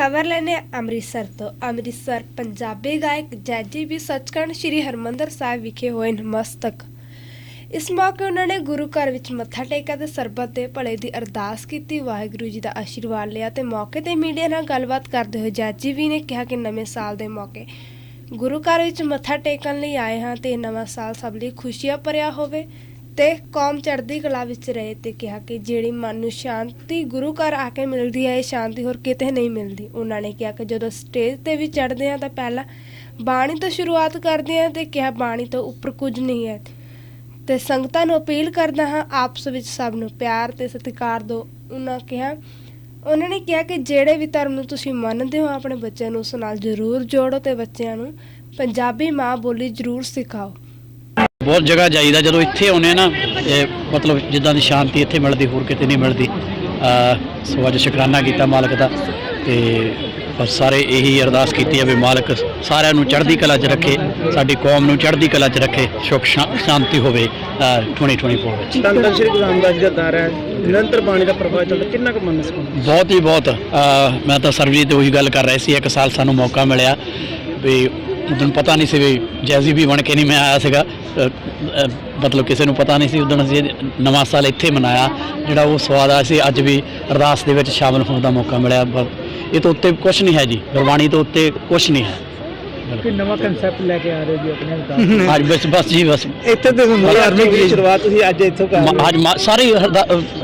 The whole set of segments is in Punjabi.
ਖਬਰ ਲੈਣੇ ਅੰਮ੍ਰਿਤਸਰ ਤੋਂ। ਅੰਮ੍ਰਿਤਸਰ ਪੰਜਾਬੀ ਗਾਇਕ ਜੈਜੀ ਵੀ ਸੱਚਖੰਡ ਸ੍ਰੀ ਹਰਮੰਦਰ ਸਾਹਿਬ ਵਿਖੇ ਹੋਏ ਨਮਸਤਕ। ਇਸ ਮੌਕੇ ਉਹਨਾਂ ਨੇ ਗੁਰੂ ਘਰ ਵਿੱਚ ਮੱਥਾ ਟੇਕਿਆ ਤੇ ਸਰਬੱਤ ਦੇ ਭਲੇ ਦੀ ਅਰਦਾਸ ਕੀਤੀ। ਵਾਹਿਗੁਰੂ ਜੀ ਦਾ ਆਸ਼ੀਰਵਾਦ ਲਿਆ ਤੇ ਮੌਕੇ ਤੇ ਮੀਡੀਆ ਨਾਲ ਗੱਲਬਾਤ ਕਰਦੇ ਹੋਏ ਜੈਜੀ ਵੀ ਨੇ ਕਿਹਾ ਕਿ ਨਵੇਂ ਸਾਲ ਦੇ ਮੌਕੇ ਗੁਰੂ ਘਰ ਵਿੱਚ ਮੱਥਾ ਟੇਕਣ ਲਈ ਆਏ ਹਾਂ ਤੇ ਨਵਾਂ ਸਾਲ ਸਭ ਲਈ ਖੁਸ਼ੀਆਂ ਭਰਿਆ ਹੋਵੇ। ਤੇ ਕੌਮ ਚੜ੍ਹਦੀ ਕਲਾ ਵਿੱਚ ਰਹੇ ਤੇ ਕਿਹਾ ਕਿ ਜਿਹੜੀ ਮਨ ਨੂੰ ਸ਼ਾਂਤੀ ਗੁਰੂ ਘਰ ਆ ਕੇ ਮਿਲਦੀ ਹੈ, ਇਹ ਸ਼ਾਂਤੀ ਹੋਰ ਕਿਤੇ ਨਹੀਂ ਮਿਲਦੀ। ਉਹਨਾਂ ਨੇ ਕਿਹਾ ਕਿ ਜਦੋਂ ਸਟੇਜ ਤੇ ਵੀ ਚੜ੍ਹਦੇ ਹਾਂ ਤਾਂ ਪਹਿਲਾਂ ਬਾਣੀ ਤੋਂ ਸ਼ੁਰੂਆਤ ਕਰਦੇ ਹਾਂ ਤੇ ਕਿਹਾ ਬਾਣੀ ਤੋਂ ਉੱਪਰ ਕੁਝ ਨਹੀਂ ਹੈ। ਤੇ ਸੰਗਤਾਂ ਨੂੰ ਅਪੀਲ ਕਰਦਾ ਹਾਂ, ਆਪਸ ਵਿੱਚ ਸਭ ਨੂੰ ਪਿਆਰ ਤੇ ਸਤਿਕਾਰ ਦਿਓ। ਉਹਨਾਂ ਕਿਹਾ, ਉਹਨਾਂ ਨੇ ਕਿਹਾ ਕਿ ਜਿਹੜੇ ਵੀ ਧਰਮ ਨੂੰ ਤੁਸੀਂ ਮੰਨਦੇ ਹੋ, ਆਪਣੇ ਬੱਚਿਆਂ ਨੂੰ ਉਸ ਨਾਲ ਜ਼ਰੂਰ ਜੋੜੋ ਤੇ ਬੱਚਿਆਂ ਨੂੰ ਪੰਜਾਬੀ ਮਾਂ ਬੋਲੀ ਜ਼ਰੂਰ ਸਿਖਾਓ। ਬਹੁਤ ਜਗ੍ਹਾ ਜਾਈਦਾ ਜਦੋਂ ਇੱਥੇ ਆਉਂਦੇ ਆ ਨਾ ਇਹ ਮਤਲਬ ਜਿੱਦਾਂ ਦੀ ਸ਼ਾਂਤੀ ਇੱਥੇ ਮਿਲਦੀ ਹੋਰ ਕਿਤੇ ਨਹੀਂ ਮਿਲਦੀ। ਅਹ ਸੋ ਅੱਜ ਸ਼ੁਕਰਾਨਾ ਕੀਤਾ ਮਾਲਕ ਦਾ ਤੇ ਬਸ ਸਾਰੇ ਇਹੀ ਅਰਦਾਸ ਕੀਤੀ ਹੈ ਵੀ ਮਾਲਕ ਸਾਰਿਆਂ ਨੂੰ ਚੜ੍ਹਦੀ ਕਲਾ 'ਚ ਰੱਖੇ ਸਾਡੀ ਕੌਮ ਨੂੰ ਚੜ੍ਹਦੀ ਕਲਾ 'ਚ ਰੱਖੇ ਸੁਖ ਸ਼ਾ- ਸ਼ਾਂਤੀ ਹੋਵੇ ਅਹ 2024 ਵਿੱਚ। ਧੰਨ ਧੰਨ ਸ਼੍ਰੀ ਗੁਰੂ ਰਾਮਦਾਸ ਜੀ ਦਾ ਦਰ ਹੈ ਨਿਰੰਤਰ ਬਾਣੀ ਦਾ ਪ੍ਰਭਾਵ ਚੱਲਦਾ ਕਿੰਨਾ ਕੁ ਮਨ ਸਕੂਨ ਬਹੁਤ ਹੀ ਬਹੁਤ ਅਹ ਮੈਂ ਤਾਂ ਸਰਵਜੀਤ ਤੇ ਉਹੀ ਗੱਲ ਕਰ ਰਿਹਾ ਸੀ ਇੱਕ ਸਾਲ ਸਾਨੂੰ ਮੌਕਾ ਮਿਲਿਆ ਵੀ ਉਦੋਂ ਪਤਾ ਨਹੀਂ ਸੀ ਵੀ ਜੈਜ਼ੀ ਵੀ ਬਣ ਕੇ ਨਹੀਂ ਮੈਂ ਆਇਆ ਸੀਗਾ। ਅਹ, ਅਹ, ਮਤਲਬ ਕਿਸੇ ਨੂੰ ਪਤਾ ਨਹੀਂ ਸੀ ਉਦੋਂ ਅਸੀਂ ਨਵਾਂ ਸਾਲ ਇੱਥੇ ਮਨਾਇਆ ਜਿਹੜਾ ਉਹ ਸਵਾਦ ਆ ਸੀ। ਅੱਜ ਵੀ ਅਰਦਾਸ ਦੇ ਵਿੱਚ ਸ਼ਾਮਲ ਹੋਣ ਦਾ ਮੌਕਾ ਮਿਲਿਆ। ਬ- ਇਹ ਤੋਂ ਉੱਤੇ ਕੁਝ ਨਹੀਂ ਹੈ ਜੀ। ਗੁਰਬਾਣੀ ਤੋਂ ਉੱਤੇ ਕੁਝ ਨਹੀਂ ਹੈ। ਕਿ ਨਵਾਂ ਕਨਸੈਪਟ ਲੈ ਕੇ ਆ ਰਹੇ ਜੀ ਆਪਣੇ ਵਿਕਾਸ ਅੱਜ ਬਸ ਬਸ ਜੀ ਬਸ। ਇੱਥੇ ਤੇ ਧਾਰਮਿਕ ਦੀ ਸ਼ੁਰੂਆਤ ਤੁਸੀਂ ਅੱਜ ਇੱਥੋਂ ਕਰ ਅੱਜ ਮ- ਸਾਰੀ ਅਹ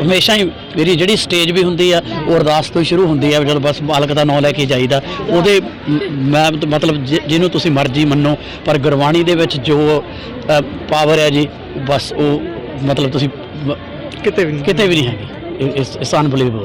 ਹਮੇਸ਼ਾ ਹੀ ਮੇਰੀ ਜਿਹੜੀ ਸਟੇਜ ਵੀ ਹੁੰਦੀ ਆ ਉਹ ਅਰਦਾਸ ਤੋਂ ਹੀ ਸ਼ੁਰੂ ਹੁੰਦੀ ਆ ਜਦੋਂ ਬਸ ਮਾਲਕ ਦਾ ਨਾਮ ਲੈ ਕੇ ਜਾਈਦਾ। ਉਹਦੇ ਮ- ਮੈਂ ਤਾਂ ਮਤਲਬ ਜਿ- ਜਿਹਨੂੰ ਤੁਸੀਂ ਮਰਜ਼ੀ ਮੰਨੋ ਪਰ ਗੁਰਬਾਣੀ ਦੇ ਵਿੱਚ ਜੋ ਪਾਵਰ ਹੈ ਜੀ ਬਸ ਉਹ ਮਤਲਬ ਤੁਸੀਂ ਮ- ਕਿਤੇ ਵੀ ਨਹੀਂ ਕਿਤੇ ਵੀ ਨਹੀਂ ਹੈਗੀ। ਇਸ ਇਸ ਅਨਬਲੀਵੇਬਲ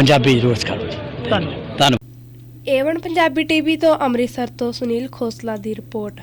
ਪੰਜਾਬੀ ਜ਼ਰੂਰ ਸਿਖਾਓ ਜੀ। ਧੰਨਵਾਦ। ਧੰਨਵਾਦ। ਏਵਨ ਪੰਜਾਬੀ ਟੀਵੀ ਤੋਂ ਅੰਮ੍ਰਿਤਸਰ ਤੋਂ ਸੁਨੀਲ ਖੋਸਲਾ ਦੀ ਰਿਪੋਰਟ।